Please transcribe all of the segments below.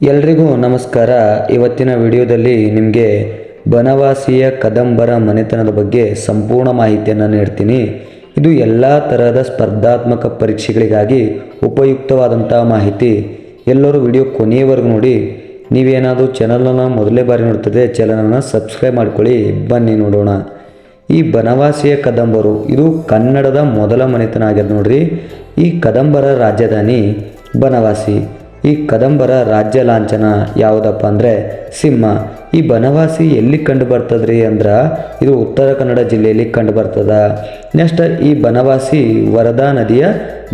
ಎಲ್ರಿಗೂ ನಮಸ್ಕಾರ. ಇವತ್ತಿನ ವಿಡಿಯೋದಲ್ಲಿ ನಿಮಗೆ ಬನವಾಸಿಯ ಕದಂಬರ ಮನೆತನದ ಬಗ್ಗೆ ಸಂಪೂರ್ಣ ಮಾಹಿತಿಯನ್ನು ನೀಡ್ತೀನಿ. ಇದು ಎಲ್ಲ ತರಹದ ಸ್ಪರ್ಧಾತ್ಮಕ ಪರೀಕ್ಷೆಗಳಿಗಾಗಿ ಉಪಯುಕ್ತವಾದಂಥ ಮಾಹಿತಿ. ಎಲ್ಲರೂ ವಿಡಿಯೋ ಕೊನೆಯವರೆಗೂ ನೋಡಿ. ನೀವೇನಾದರೂ ಚಾನಲನ್ನು ಮೊದಲೇ ಬಾರಿ ನೋಡ್ತಿದ್ರೆ ಚಾನಲನ್ನು ಸಬ್ಸ್ಕ್ರೈಬ್ ಮಾಡ್ಕೊಳ್ಳಿ. ಬನ್ನಿ ನೋಡೋಣ. ಈ ಬನವಾಸಿಯ ಕದಂಬರು, ಇದು ಕನ್ನಡದ ಮೊದಲ ಮನೆತನ ಆಗ್ಯದ ನೋಡ್ರಿ. ಈ ಕದಂಬರ ರಾಜಧಾನಿ ಬನವಾಸಿ. ಈ ಕದಂಬರ ರಾಜ್ಯ ಲಾಂಛನ ಯಾವುದಪ್ಪ ಅಂದರೆ ಸಿಂಹ. ಈ ಬನವಾಸಿ ಎಲ್ಲಿ ಕಂಡು ಬರ್ತದ್ರಿ ಅಂದ್ರೆ ಇದು ಉತ್ತರ ಕನ್ನಡ ಜಿಲ್ಲೆಯಲ್ಲಿ ಕಂಡು ಬರ್ತದ. ನೆಕ್ಸ್ಟ್ ಈ ಬನವಾಸಿ ವರದಾ ನದಿಯ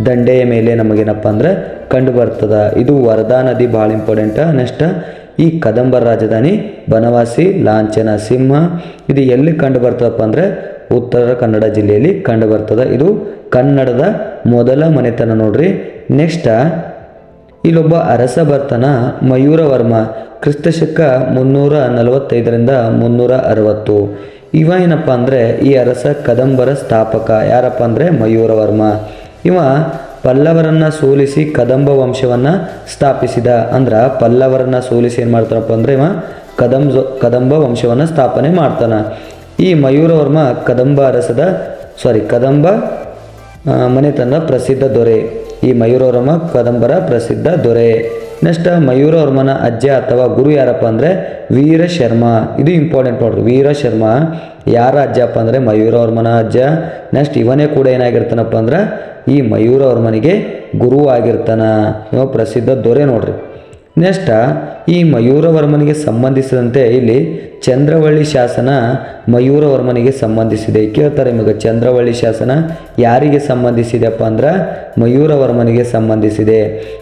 ದಂಡೆಯ ಮೇಲೆ ನಮಗೇನಪ್ಪ ಅಂದ್ರೆ ಕಂಡು ಬರ್ತದ. ಇದು ವರದಾ ನದಿ ಭಾಳ ಇಂಪಾರ್ಟೆಂಟ್ ನೆಕ್ಸ್ಟ್ ಈ ಕದಂಬರ ರಾಜಧಾನಿ ಬನವಾಸಿ ಲಾಂಛನ ಸಿಂಹ. ಇದು ಎಲ್ಲಿ ಕಂಡು ಬರ್ತದಪ್ಪ ಅಂದರೆ ಉತ್ತರ ಕನ್ನಡ ಜಿಲ್ಲೆಯಲ್ಲಿ ಕಂಡು ಬರ್ತದ. ಇದು ಕನ್ನಡದ ಮೊದಲ ಮನೆತನ ನೋಡ್ರಿ. ನೆಕ್ಸ್ಟ್ ಇಲ್ಲೊಬ್ಬ ಅರಸ ಬರ್ತಾನ ಮಯೂರವರ್ಮ, ಕ್ರಿಸ್ತಶಕ ಮುನ್ನೂರ ನಲವತ್ತೈದರಿಂದ ಮುನ್ನೂರ ಅರವತ್ತು. ಇವ ಏನಪ್ಪ ಅಂದರೆ, ಈ ಅರಸ ಕದಂಬರ ಸ್ಥಾಪಕ. ಯಾರಪ್ಪ ಅಂದರೆ, ಮಯೂರವರ್ಮ. ಇವ ಪಲ್ಲವರನ್ನು ಸೋಲಿಸಿ ಕದಂಬ ವಂಶವನ್ನು ಸ್ಥಾಪಿಸಿದ. ಅಂದ್ರೆ ಪಲ್ಲವರನ್ನು ಸೋಲಿಸಿ ಏನು ಮಾಡ್ತಾನಪ್ಪ ಅಂದರೆ, ಇವ ಕದಂಬ ಕದಂಬ ವಂಶವನ್ನು ಸ್ಥಾಪನೆ ಮಾಡ್ತಾನೆ. ಈ ಮಯೂರವರ್ಮ ಕದಂಬ ಅರಸದ ಸಾರಿ ಕದಂಬ ಮನೆತನ ಪ್ರಸಿದ್ಧ ದೊರೆ. ಈ ಮಯೂರವರ್ಮ ಕದಂಬರ ಪ್ರಸಿದ್ಧ ದೊರೆ. ನೆಕ್ಸ್ಟ್, ಮಯೂರವರ್ಮನ ಅಜ್ಜ ಅಥವಾ ಗುರು ಯಾರಪ್ಪ ಅಂದರೆ ವೀರ ಶರ್ಮ ಇದು ಇಂಪಾರ್ಟೆಂಟ್ ನೋಡ್ರಿ ವೀರ ಶರ್ಮ ಯಾರ ಅಜ್ಜಪ್ಪ ಅಂದರೆ ಮಯೂರವರ್ಮನ ಅಜ್ಜ. ನೆಕ್ಸ್ಟ್, ಇವನೇ ಕೂಡ ಏನಾಗಿರ್ತಾನಪ್ಪ ಅಂದ್ರೆ ಈ ಮಯೂರವರ್ಮನಿಗೆ ಗುರು ಆಗಿರ್ತಾನ. ಇವ ಪ್ರಸಿದ್ಧ ದೊರೆ ನೋಡ್ರಿ. ನೆಕ್ಸ್ಟ್, ಈ ಮಯೂರವರ್ಮನಿಗೆ ಸಂಬಂಧಿಸಿದಂತೆ ಇಲ್ಲಿ ಚಂದ್ರವಳ್ಳಿ ಶಾಸನ ಮಯೂರವರ್ಮನಿಗೆ ಸಂಬಂಧಿಸಿದೆ. ಕೇಳ್ತಾರೆ ನಿಮಗೆ, ಚಂದ್ರವಳ್ಳಿ ಶಾಸನ ಯಾರಿಗೆ ಸಂಬಂಧಿಸಿದೆಪ್ಪ ಅಂದ್ರೆ ಮಯೂರವರ್ಮನಿಗೆ ಸಂಬಂಧಿಸಿದೆ.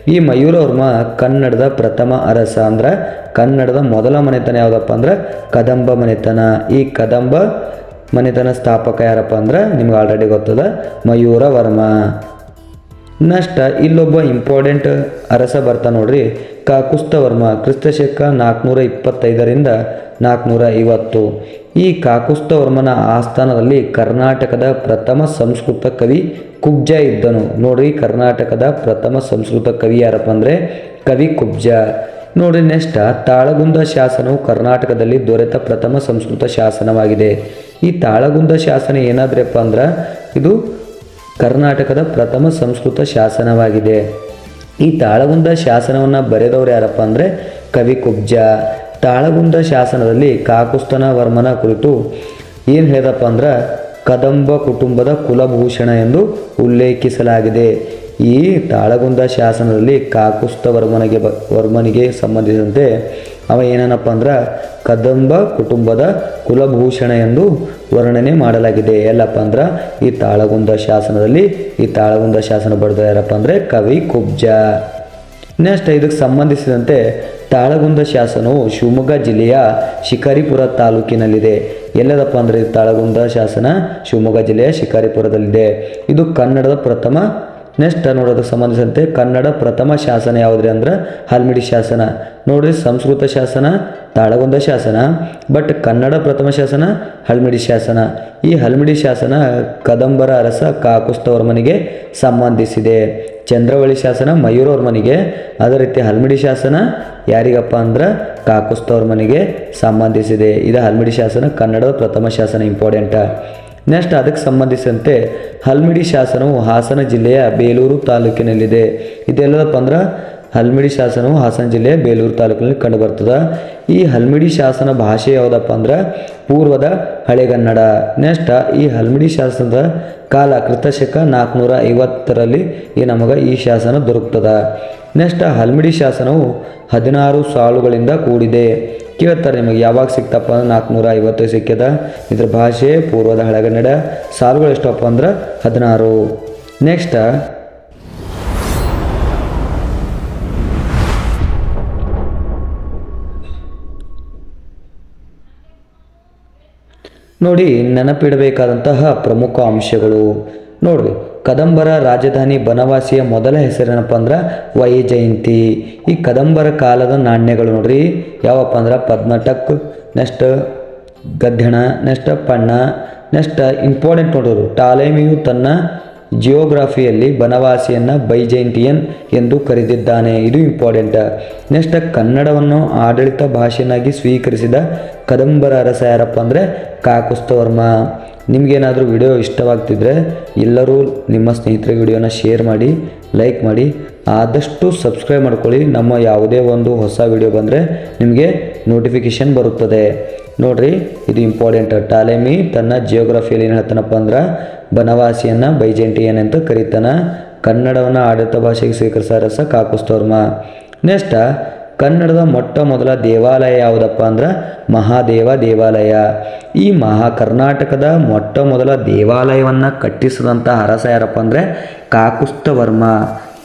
ಈ ಮಯೂರವರ್ಮ ಕನ್ನಡದ ಪ್ರಥಮ ಅರಸ ಅಂದ್ರೆ ಕನ್ನಡದ ಮೊದಲ ಮನೆತನ ಯಾವುದಪ್ಪ ಅಂದ್ರೆ ಕದಂಬ ಮನೆತನ. ಈ ಕದಂಬ ಮನೆತನ ಸ್ಥಾಪಕ ಯಾರಪ್ಪ ಅಂದ್ರೆ ನಿಮ್ಗೆ ಆಲ್ರೆಡಿ ಗೊತ್ತದ ಮಯೂರವರ್ಮ. ನೆಕ್ಸ್ಟ್ ಇಲ್ಲೊಬ್ಬ ಇಂಪಾರ್ಟೆಂಟ್ ಅರಸ ಬರ್ತಾ ನೋಡ್ರಿ. ಕಾಕುಸ್ತವರ್ಮ ಕ್ರಿಸ್ತಶಕ ನಾಲ್ಕುನೂರ ಇಪ್ಪತ್ತೈದರಿಂದ ನಾಲ್ಕುನೂರ ಐವತ್ತು ಈ ಕಾಕುಸ್ತವರ್ಮನ ಆಸ್ಥಾನದಲ್ಲಿ ಕರ್ನಾಟಕದ ಪ್ರಥಮ ಸಂಸ್ಕೃತ ಕವಿ ಕುಬ್ಜ ಇದ್ದನು. ನೋಡ್ರಿ ಕರ್ನಾಟಕದ ಪ್ರಥಮ ಸಂಸ್ಕೃತ ಕವಿ ಯಾರಪ್ಪ ಅಂದರೆ ಕವಿ ಕುಬ್ಜ. ನೋಡಿ ನೆಕ್ಸ್ಟ್ ತಾಳಗುಂದ ಶಾಸನವು ಕರ್ನಾಟಕದಲ್ಲಿ ದೊರೆತ ಪ್ರಥಮ ಸಂಸ್ಕೃತ ಶಾಸನವಾಗಿದೆ. ಈ ತಾಳಗುಂದ ಶಾಸನ ಏನಾದ್ರಪ್ಪ ಅಂದ್ರೆ ಇದು ಕರ್ನಾಟಕದ ಪ್ರಥಮ ಸಂಸ್ಕೃತ ಶಾಸನವಾಗಿದೆ. ಈ ತಾಳಗುಂದ ಶಾಸನವನ್ನು ಬರೆದವರು ಯಾರಪ್ಪ ಅಂದರೆ ಕವಿ ಕುಬ್ಜ. ತಾಳಗುಂದ ಶಾಸನದಲ್ಲಿ ಕಾಕುಸ್ತನ ವರ್ಮನ ಕುರಿತು ಏನು ಹೇಳಿದಪ್ಪ ಅಂದ್ರೆ, ಕದಂಬ ಕುಟುಂಬದ ಕುಲಭೂಷಣ ಎಂದು ಉಲ್ಲೇಖಿಸಲಾಗಿದೆ. ಈ ತಾಳಗುಂದ ಶಾಸನದಲ್ಲಿ ಕಾಕುಸ್ತ ವರ್ಮನಿಗೆ ಬ, ವರ್ಮನಿಗೆ ಸಂಬಂಧಿಸಿದಂತೆ ಅವ ಏನನಪ್ಪ ಅಂದ್ರೆ, ಕದಂಬ ಕುಟುಂಬದ ಕುಲಭೂಷಣ ಎಂದು ವರ್ಣನೆ ಮಾಡಲಾಗಿದೆ. ಎಲ್ಲಪ್ಪ ಅಂದ್ರೆ, ಈ ತಾಳಗುಂದ ಶಾಸನದಲ್ಲಿ, ಈ ತಾಳಗುಂದ ಶಾಸನ ಬರೆದ ಯಾರಪ್ಪ ಅಂದರೆ, ಕವಿ ಕುಬ್ಜ. ನೆಕ್ಸ್ಟ್ ಇದಕ್ಕೆ ಸಂಬಂಧಿಸಿದಂತೆ ತಾಳಗುಂದ ಶಾಸನವು ಶಿವಮೊಗ್ಗ ಜಿಲ್ಲೆಯ ಶಿಕಾರಿಪುರ ತಾಲೂಕಿನಲ್ಲಿದೆ. ಎಲ್ಲದಪ್ಪ ಅಂದರೆ ತಾಳಗುಂದ ಶಾಸನ ಶಿವಮೊಗ್ಗ ಜಿಲ್ಲೆಯ ಶಿಕಾರಿಪುರದಲ್ಲಿದೆ. ಇದು ಕನ್ನಡದ ಪ್ರಥಮ, ನೆಕ್ಸ್ಟ್ ನೋಡೋದಕ್ಕೆ ಸಂಬಂಧಿಸಿದಂತೆ ಕನ್ನಡ ಪ್ರಥಮ ಶಾಸನ ಯಾವುದ್ರಿ ಅಂದ್ರೆ ಹಲ್ಮಿಡಿ ಶಾಸನ. ನೋಡ್ರಿ ಸಂಸ್ಕೃತ ಶಾಸನ, ತಾಳಗುಂದ ಶಾಸನ, ಬಟ್ ಕನ್ನಡ ಪ್ರಥಮ ಶಾಸನ ಹಲ್ಮಿಡಿ ಶಾಸನ. ಈ ಹಲ್ಮಿಡಿ ಶಾಸನ ಕದಂಬರ ಅರಸ ಕಾಕುಸ್ತವರ್ಮನಿಗೆ ಸಂಬಂಧಿಸಿದೆ. ಚಂದ್ರವಳ್ಳಿ ಶಾಸನ, ಮಯೂರವ್ರ ಮನೆಗೆ. ಅದೇ ರೀತಿ ಹಲ್ಮಿಡಿ ಶಾಸನ, ಯಾರಿಗಪ್ಪ ಅಂದ್ರೆ ಕಾಕುಸ್ತವ್ರ ಮನೆಗೆ ಸಂಬಂಧಿಸಿದೆ. ಇದು ಹಲ್ಮಿಡಿ ಶಾಸನ, ಕನ್ನಡದ ಪ್ರಥಮ ಶಾಸನ ಇಂಪಾರ್ಟೆಂಟ ನೆಕ್ಸ್ಟ್ ಅದಕ್ಕೆ ಸಂಬಂಧಿಸಿದಂತೆ ಹಲ್ಮಿಡಿ ಶಾಸನವು ಹಾಸನ ಜಿಲ್ಲೆಯ ಬೇಲೂರು ತಾಲೂಕಿನಲ್ಲಿದೆ. ಇದೆಲ್ಲದಪ್ಪ ಅಂದ್ರೆ ಹಲ್ಮಿಡಿ ಶಾಸನವು ಹಾಸನ ಜಿಲ್ಲೆಯ ಬೇಲೂರು ತಾಲೂಕಿನಲ್ಲಿ ಕಂಡುಬರ್ತದೆ ಈ ಹಲ್ಮಿಡಿ ಶಾಸನ ಭಾಷೆ ಯಾವುದಪ್ಪ ಅಂದ್ರೆ ಪೂರ್ವದ ಹಳೆಗನ್ನಡ ನೆಕ್ಸ್ಟ್, ಈ ಹಲ್ಮಿಡಿ ಶಾಸನದ ಕಾಲ ಕೃತಶಕ ನಾಲ್ಕುನೂರ ಐವತ್ತರಲ್ಲಿ ಈ ನಮಗೆ ಈ ಶಾಸನ ದೊರಕ್ತದ ನೆಕ್ಸ್ಟ್, ಹಲ್ಮಿಡಿ ಶಾಸನವು ಹದಿನಾರು ಸಾಲುಗಳಿಂದ ಕೂಡಿದೆ. ಕೇಳ್ತಾರೆ ನಿಮಗೆ ಯಾವಾಗ ಸಿಕ್ತಪ್ಪ ಅಂದ್ರೆ ನಾಲ್ಕುನೂರ ಐವತ್ತು ಸಿಕ್ಕ್ಯದ ಇದ್ರ ಭಾಷೆ ಪೂರ್ವದ ಹಳೆಗನ್ನಡ ಸಾಲುಗಳು ಎಷ್ಟಪ್ಪ ಅಂದ್ರೆ ಹದಿನಾರು. ನೆಕ್ಸ್ಟ್ ನೋಡಿ ನೆನಪಿಡಬೇಕಾದಂತಹ ಪ್ರಮುಖ ಅಂಶಗಳು. ನೋಡ್ರಿ ಕದಂಬರ ರಾಜಧಾನಿ ಬನವಾಸಿಯ ಮೊದಲ ಹೆಸರೇನಪ್ಪ ಅಂದ್ರೆ ವೈಜಯಂತಿ ಈ ಕದಂಬರ ಕಾಲದ ನಾಣ್ಯಗಳು ನೋಡ್ರಿ. ಯಾವಪ್ಪ ಅಂದ್ರೆ ಪದ್ಮಟಕ್, ನೆಕ್ಸ್ಟ್ ಗದ್ದೆಣ ನೆಕ್ಸ್ಟ್ ಪಣ್ಣ, ನೆಕ್ಸ್ಟ್ ಇಂಪಾರ್ಟೆಂಟ್ ನೋಡೋರು. ಟಾಲೇಮಿಯು ತನ್ನ ಜಿಯೋಗ್ರಫಿಯಲ್ಲಿ ಬನವಾಸಿಯನ್ನು ಬೈಜೈಂಟಿಯನ್ ಎಂದು ಕರೆದಿದ್ದಾನೆ. ಇದು ಇಂಪಾರ್ಟೆಂಟ್. ನೆಕ್ಸ್ಟ್ ಕನ್ನಡವನ್ನು ಆಡಳಿತ ಭಾಷೆಯನ್ನಾಗಿ ಸ್ವೀಕರಿಸಿದ ಕದಂಬರ ಅರಸ ಯಾರಪ್ಪ ಅಂದರೆ ಕಾಕುಸ್ತವರ್ಮ. ನಿಮಗೇನಾದರೂ ವಿಡಿಯೋ ಇಷ್ಟವಾಗ್ತಿದ್ರೆ ಎಲ್ಲರೂ ನಿಮ್ಮ ಸ್ನೇಹಿತರ ವಿಡಿಯೋನ ಶೇರ್ ಮಾಡಿ, ಲೈಕ್ ಮಾಡಿ, ಆದಷ್ಟು ಸಬ್ಸ್ಕ್ರೈಬ್ ಮಾಡ್ಕೊಳ್ಳಿ. ನಮ್ಮ ಯಾವುದೇ ಒಂದು ಹೊಸ ವಿಡಿಯೋ ಬಂದರೆ ನಿಮಗೆ ನೋಟಿಫಿಕೇಷನ್ ಬರುತ್ತದೆ. ನೋಡ್ರಿ, ಇದು ಇಂಪಾರ್ಟೆಂಟ್ ಟಾಲೆಮಿ ತನ್ನ ಜಿಯೋಗ್ರಫಿಯಲ್ಲಿ ಏನು ಹೇಳ್ತಾನಪ್ಪ ಅಂದ್ರೆ, ಬನವಾಸಿಯನ್ನು ಬೈಜೆಂಟಿಯನ್ ಅಂತ ಕರೀತಾನ. ಕನ್ನಡವನ್ನು ಆಡಳಿತ ಭಾಷೆಗೆ ಸ್ವೀಕರಿಸ ರಸ ಕಾಕುಸ್ತೋರ್ಮ. ನೆಕ್ಸ್ಟ್, ಕನ್ನಡದ ಮೊಟ್ಟ ಮೊದಲ ದೇವಾಲಯ ಯಾವುದಪ್ಪ ಅಂದ್ರೆ, ಮಹಾದೇವ ದೇವಾಲಯ. ಈ ಮಹಾ ಕರ್ನಾಟಕದ ಮೊಟ್ಟ ಮೊದಲ ದೇವಾಲಯವನ್ನು ಕಟ್ಟಿಸಿದಂಥ ಅರಸ ಯಾರಪ್ಪ ಅಂದರೆ, ಕಾಕುಸ್ತವರ್ಮ.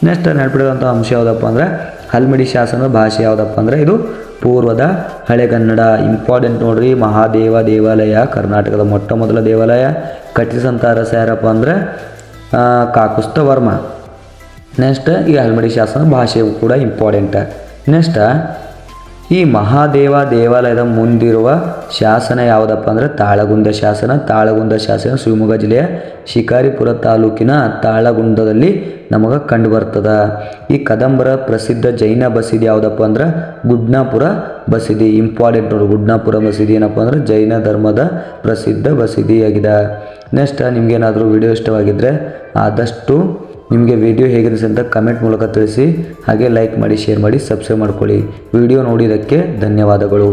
ನೆಕ್ಸ್ಟ್ ನೆನಪಿಡಿದಂಥ ಅಂಶ ಯಾವುದಪ್ಪ ಅಂದರೆ ಹಲ್ಮಿಡಿ ಶಾಸನದ ಭಾಷೆ ಯಾವುದಪ್ಪ ಅಂದರೆ ಇದು ಪೂರ್ವದ ಹಳೆಗನ್ನಡ ಇಂಪಾರ್ಟೆಂಟ್ ನೋಡ್ರಿ, ಮಹಾದೇವ ದೇವಾಲಯ, ಕರ್ನಾಟಕದ ಮೊಟ್ಟ ಮೊದಲ ದೇವಾಲಯ. ಕಟ್ಟಿಸಿದಂಥ ಅರಸ ಯಾರಪ್ಪ ಅಂದರೆ ಕಾಕುಸ್ತ ಕಾಕುಸ್ತವರ್ಮ ನೆಕ್ಸ್ಟ್ ಈ ಹಲ್ಮಡಿ ಶಾಸನ ಭಾಷೆ ಕೂಡ ಇಂಪಾರ್ಟೆಂಟ್ ನೆಕ್ಸ್ಟ್ ಈ ಮಹಾದೇವ ದೇವಾಲಯದ ಮುಂದಿರುವ ಶಾಸನ ಯಾವುದಪ್ಪ ಅಂದರೆ ತಾಳಗುಂದ ಶಾಸನ. ತಾಳಗುಂದ ಶಾಸನ ಶಿವಮೊಗ್ಗ ಜಿಲ್ಲೆಯ ಶಿಕಾರಿಪುರ ತಾಲೂಕಿನ ತಾಳಗುಂದದಲ್ಲಿ ನಮಗೆ ಕಂಡು ಬರ್ತದ. ಈ ಕದಂಬರ ಪ್ರಸಿದ್ಧ ಜೈನ ಬಸೀದಿ ಯಾವುದಪ್ಪ ಅಂದ್ರೆ ಗುಡ್ನಾಪುರ ಬಸೀದಿ. ಇಂಪಾರ್ಟೆಂಟ್ ನೋಡಿ ಗುಡ್ನಾಪುರ ಬಸೀದಿ ಏನಪ್ಪ ಅಂದ್ರೆ ಜೈನ ಧರ್ಮದ ಪ್ರಸಿದ್ಧ ಬಸೀದಿಯಾಗಿದೆ. ನೆಕ್ಸ್ಟ್ ನಿಮಗೇನಾದರೂ ವಿಡಿಯೋ ಇಷ್ಟವಾಗಿದ್ದರೆ ಆದಷ್ಟು ನಿಮಗೆ ವಿಡಿಯೋ ಹೇಗಿದೆ ಅಂತ ಕಮೆಂಟ್ ಮೂಲಕ ತಿಳಿಸಿ, ಹಾಗೆ ಲೈಕ್ ಮಾಡಿ ಶೇರ್ ಮಾಡಿ ಸಬ್ಸ್ಕ್ರೈಬ್ ಮಾಡ್ಕೊಳ್ಳಿ. ವಿಡಿಯೋ ನೋಡಿದ್ದಕ್ಕೆ ಧನ್ಯವಾದಗಳು.